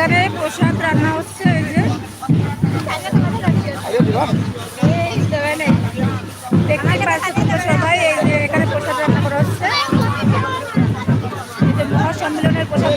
এখানে প্রসাদ রান্না হচ্ছে এই যে। সবাই এখানে প্রসাদ রান্না করা হচ্ছে। মহাসম্মেলনের প্রসাদ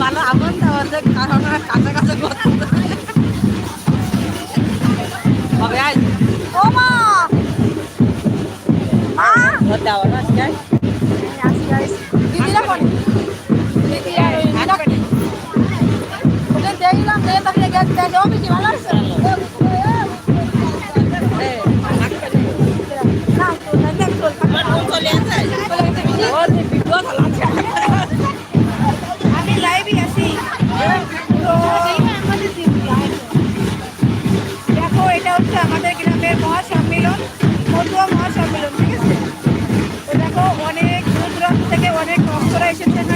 ভালো আমন দেওয়া কারণ কাঁচা কাঁচা হবে আজ ও মা! দেওয়া না আজকে আজকে দিদিরা করে দেখলাম দেখলে গেছে বেশি ভালো আছে? হ্যাঁ। চলে আছে version ka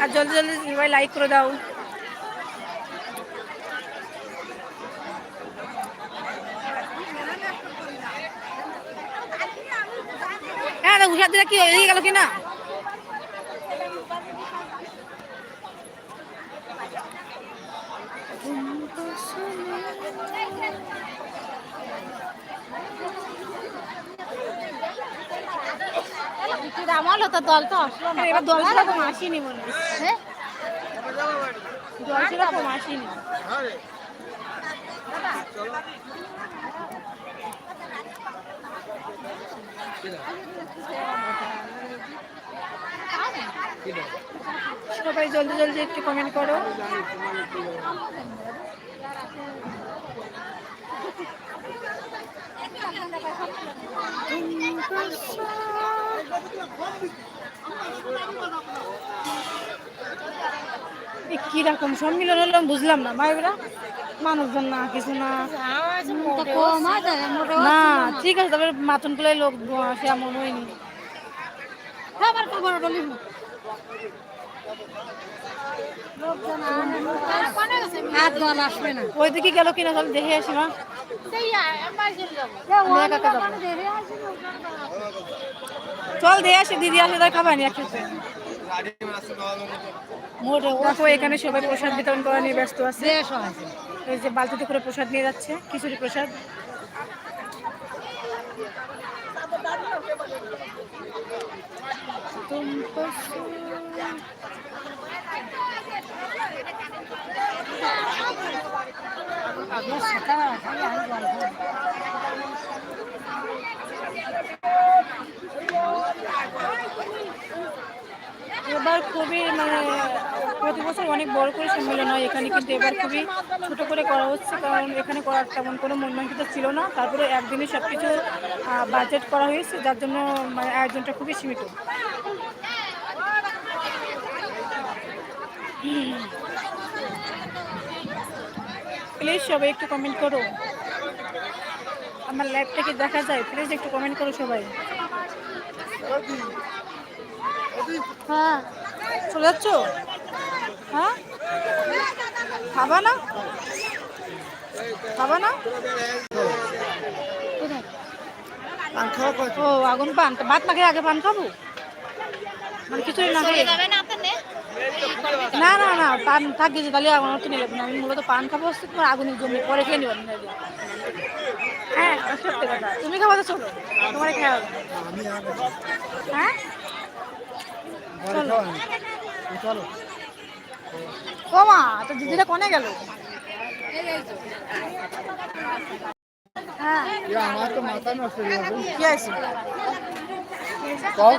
আর জলদি জলদি সবাই লাইক করে দাও। হ্যাঁ উষার দিলে কি হয়ে গেল কি হতো দল তো আসলো না। এবার দল সেরকম আসেনি মনে হয়। হ্যাঁ? দল সেরকম আসেনি। সবাই জলদি জলদি একটু কমেন্ট করো। কীরকম সম্মিলন হলো বুঝলাম না মায়েরা মানুষজন না কিছু না। না ঠিক আছে তবে মাতন গুলোই লোক সে এমন হয়নি। আবার খবর বলি। গেল কিনা দেখে আসি মা। চল দিয়ে আসি দিদি আসে তাই খাবানি একসাথে দেখো এখানে সবাই প্রসাদ বিতরণ করা নিয়ে ব্যস্ত আছে। এই যে বালতিতে করে প্রসাদ নিয়ে যাচ্ছে খিচুড়ি প্রসাদ। তুমকো এবার খুবই মানে প্রতি বছর অনেক বড় করে সম্মেলন হয়। এখানে কিন্তু এবার খুবই ছোট করে করা হচ্ছে, কারণ এখানে করার তেমন কোনো মনমাঙ্কিত ছিল না। তারপরে একদিনে সব কিছু বাজেট করা হয়েছে, যার জন্য মানে আয়োজনটা খুবই সীমিত। প্লিজ সবাই একটু কমেন্ট করো। আমার লাইভটা কি দেখা যায় প্লিজ একটু কমেন্ট করো সবাই। হ্যাঁ। চলে যাচ্ছ? হ্যাঁ? খাবা না? খাবা না? ও, আগুন পান। তো ভাত খেয়ে আগে পান খাব? মানে কিছুই না না না না, পান থাক গেছে তাহলে আমার তো নিলাম না আমি মূলত পান খাব তোমার আগুনের জন্য পরে খেয়ে নিব। হ্যাঁ সত্যি কথা। তুমি খাব তো চলো তোমার আর হ্যাঁ? চলো। তো দিদিটা কোনে গেল? হ্যাঁ। আমার তো মাথা নষ্ট হয়ে যাবে কি আছে চল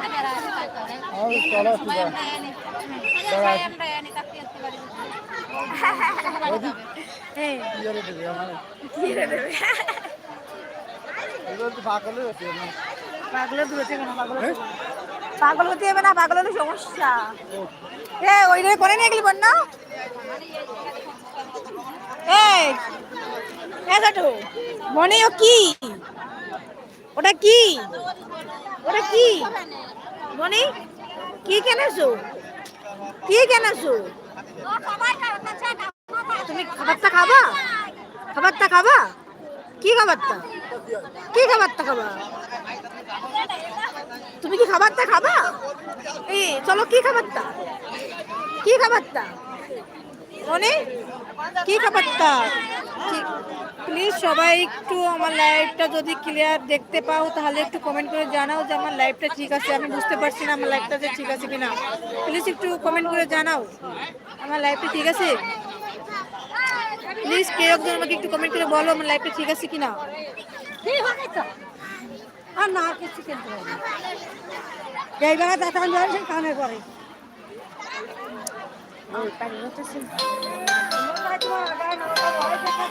পাগলে হতে হবে না পাগল হলে সমস্যা এ ওই রে করে নিয়ে গেলি বন্যা এই এ মনে ও কি ওটা কি ওটা কি মনি কি কেনেছো কি কেনেছো তুমি খাবারটা খাবা খাবারটা খাবা কি খাবারটা কি খাবারটা খাবা? তুমি কি খাবারটা খাবা? এই চলো, কি খাবারটা কি খাবারটা মনে, কি খাবারটা প্লিজ সবাই একটু আমার লাইভটা যদি ক্লিয়ার দেখতে পাও, তাহলে একটু কমেন্ট করে জানাও যে আমার লাইভটা ঠিক আছে। আমি বুঝতে পারছি না আমার লাইভটা যে ঠিক আছে কিনা। প্লিজ একটু কমেন্ট করে জানাও, আমার লাইভটা ঠিক আছে? প্লিজ কেউ একজন আমাকে একটু কমেন্ট করে বলো, আমার লাইভটা ঠিক আছে কিনা? আর না আর কিছু কিনতে না। এই বেলা তাতান যায় সেই কামে করে ভয় থেকে